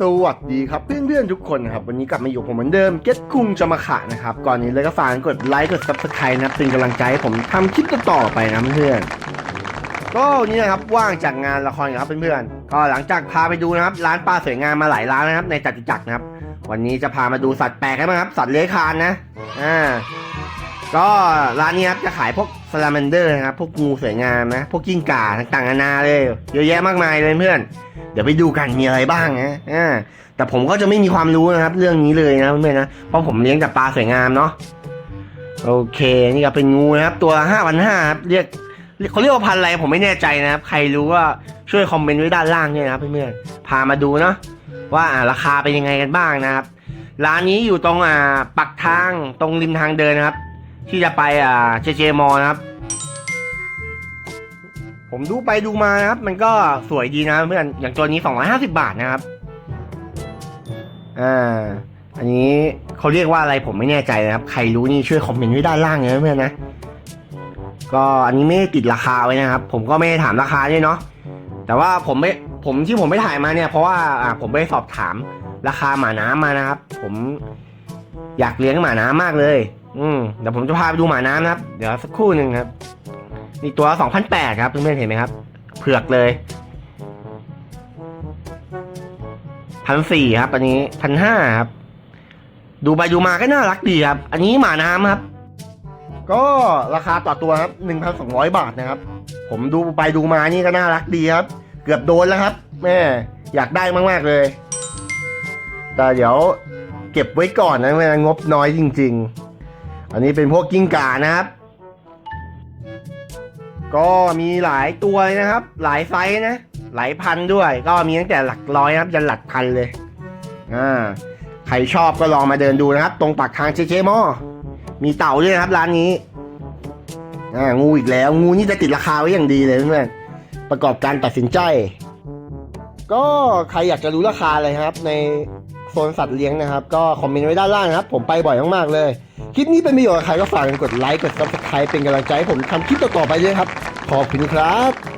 สวัสดีครับเพื่อนๆทุกคนนะครับวันนี้กลับมาอยู่ผมเหมือนเดิมเก็ตคุงจะมาขะนะครับก่อนนี้เลยก็ฝากกดไลค์กด subscribe นะเป็นกำลังใจให้ผมทำคลิปต่อไปนะเพื่อนก็นี่นะครับว่างจากงานละครครับเพื่อนๆก็หลังจากพาไปดูนะครับร้านปลาสวยงามมาหลายร้านนะครับในจัตุจักรนะครับ วันนี้จะพามาดูสัตว์แปลกกันบ้างครับสัตว์เลื้อยคลานนะอ่าก็ร้านนี้ครับจะขายพวก สลามันเดอร์นะครับพวกงูสวยงามนะ พวกกิ้งก่าต่างๆนานาเลย เยอะแยะมากมายเลยเพื่อน เดี๋ยวไปดูกันมีอะไรบ้างนะอ่าแต่ผมก็จะไม่มีความรู้นะครับ เรื่องนี้เลยนะเพื่อนนะเพราะผมเลี้ยงแต่ปลาสวยงามเนาะโอเค นี่ก็เป็นงูนะครับ ตัวห้าพันห้าครับเรียกเขาเรียกว่าพันอะไรผมไม่แน่ใจนะครับ ใครรู้ก็ช่วยคอมเมนต์ไว้ด้านล่างด้วยนะครับเพื่อนๆพามาดูเนาะว่าอ่าราคาเป็นยังไงกันบ้างนะครับ ร้านนี้อยู่ตรงอ่าปักทางตรงริมทางเดินนะครับ ที่จะไปอ่าเจเจมอนะครับ ผมดูไปดูมานะครับ มันก็สวยดีนะเพื่อนอย่างตัวนี้ 250 บาทนะครับอ่าอันนี้เขาเรียกว่าอะไรผมไม่แน่ใจนะครับ ใครรู้นี่ช่วยคอมเมนต์ไว้ด้านล่างเลยนะเพื่อนนะก็อันนี้ไม่ได้ติดราคาไว้นะครับ ผมก็ไม่ได้ถามราคาด้วยเนาะแต่ว่าผมไม่ผมที่ผมไม่ถ่ายมาเนี่ยเพราะว่าอ่าผมไปสอบถามราคาหมาน้ำมานะครับ ผม อยากเลี้ยงหมาน้ำมากเลย อืมเดี๋ยวผมจะพาไปดูหมาน้ำนะครับ เดี๋ยวสักครู่หนึ่งครับ นี่ตัว2,008ครับเพื่อนๆเห็นไหมครับ เผือกเลยพันสี่ครับ อันนี้พันห้าครับ ดูไปดูมาก็น่ารักดีครับ อันนี้หมาน้ำครับ ก็ราคาต่อตัวครับหนึ่งพันสองร้อยบาทนะครับ ผมดูไปดูมานี่ก็น่ารักดีครับ เกือบโดนแล้วครับ แม่ อยากได้มากๆเลย แต่เดี๋ยว เก็บไว้ก่อนนะเมื่องบน้อยจริง ๆ อันนี้เป็นพวกกิ้งก่านะครับ ก็มีหลายตัวนะครับ หลายไซส์นะ หลายพันด้วย ก็มีตั้งแต่หลักร้อยนะครับยันหลักพันเลยอ่าใครชอบก็ลองมาเดินดูนะครับ ตรงปากทางเจเจมอมีเต่าด้วยนะครับร้านนี้อ่างูอีกแล้ว งูนี่จะติดราคาไว้อย่างดีเลยเพื่อนประกอบการตัดสินใจ ก็ใครอยากจะรู้ราคาเลยครับใน ซนสัตว์เลี้ยงนะครับ ก็คอมเมนต์ไว้ด้านล่างนะครับ ผมไปบ่อยมากๆเลย คลิปนี้เป็นประโยชน์กับใครก็ฝากกดไลค์กด subscribe เป็นกำลังใจให้ผมทำคลิปต่อๆไปเลยครับ ขอบคุณครับ